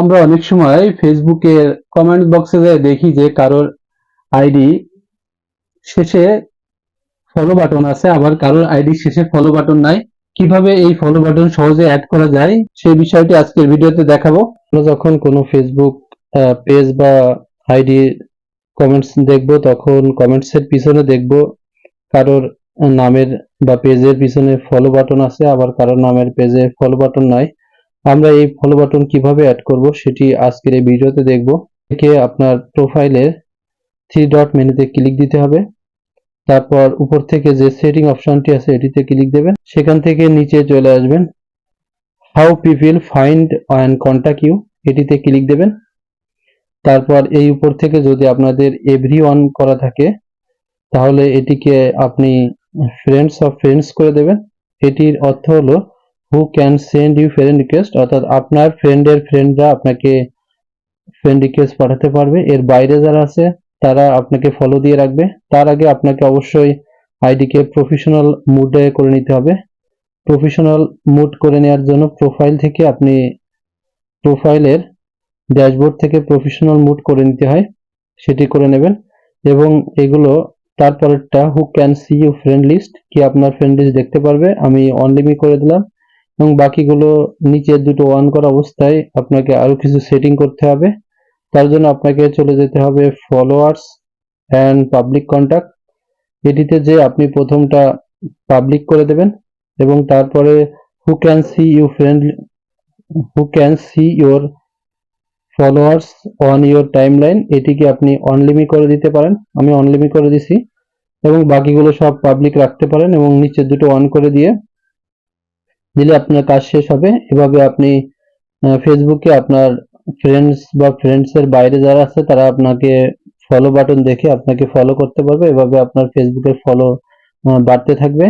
আমরা অনেক সময় ফেসবুকের কমেন্ট বক্সে দেখি যে কারোর আইডি শেষে ফলো বাটন আছে, আবার কারোর আইডি শেষে ফলো বাটন নাই। কীভাবে এই ফলো বাটন সহজে অ্যাড করা যায় সেই বিষয়টি আজকের ভিডিওতে দেখাবো। আমরা যখন কোনো ফেসবুক পেজ বা আইডি কমেন্টস দেখব, তখন কমেন্টস এর পিছনে দেখব কারোর নামের বা পেজের পিছনে ফলো বাটন আছে, আবার কারোর নামের পেজে ফলো বাটন নাই। আমরা এই ফলো বাটন কীভাবে অ্যাড করব সেটি আজকের এই ভিডিওতে দেখব। থেকে আপনার প্রোফাইলের থ্রি ডট মেনুতে ক্লিক দিতে হবে। তারপর উপর থেকে যে সেটিং অপশনটি আছে এটিতে ক্লিক দেবেন। সেখান থেকে নিচে চলে আসবেন। How people find and contact you এটিতে ক্লিক দেবেন। তারপর এই উপর থেকে যদি আপনাদের এভরি অন করা থাকে, তাহলে এটিকে আপনি ফ্রেন্ডস অফ ফ্রেন্ডস করে দেবেন। এটির অর্থ হলো who can send you friend request অর্থাৎ আপনার ফ্রেন্ডের ফ্রেন্ডরা আপনাকে ফ্রেন্ড রিকোয়েস্ট পাঠাতে পারবে। এর বাইরে যারা আছে, তারা আপনাকে ফলো দিয়ে রাখবে। তার আগে আপনাকে অবশ্যই আইডিকে প্রফেশনাল মুডে করে নিতে হবে। প্রফেশনাল মুড করে নেওয়ার জন্য প্রোফাইল থেকে আপনি প্রোফাইলের ড্যাশবোর্ড থেকে প্রফেশনাল মুড করে নিতে হয়। সেটি করে নেবেন এবং এগুলো তারপরেরটা who can see you friend list কি আপনার ফ্রেন্ড লিস্ট দেখতে পারবে, আমি অনলিমি করে দিলাম। এবং বাকিগুলো নিচের দুটো অন করা অবস্থায় আপনাকে আরও কিছু সেটিং করতে হবে। তার জন্য আপনাকে চলে যেতে হবে ফলোয়ার্স অ্যান্ড পাবলিক কন্টাক্ট এটিতে যে আপনি প্রথমটা পাবলিক করে দেবেন এবং তারপরে who can see you friend who can see your followers on your timeline এটিকে আপনি অনলিমি করে দিতে পারেন। আমি অনলিমি করে দিছি এবং বাকিগুলো সব পাবলিক রাখতে পারেন এবং নিচে দুটো অন করে দিয়ে দিলে আপনার কাজ শেষ হবে। এভাবে আপনি ফেসবুকে আপনার ফ্রেন্ডস বা ফ্রেন্ডসের বাইরে যারা আছে, তারা আপনাকে ফলো বাটন দেখে আপনাকে ফলো করতে পারবে। এভাবে আপনার ফেসবুকের ফলো বাড়তে থাকবে।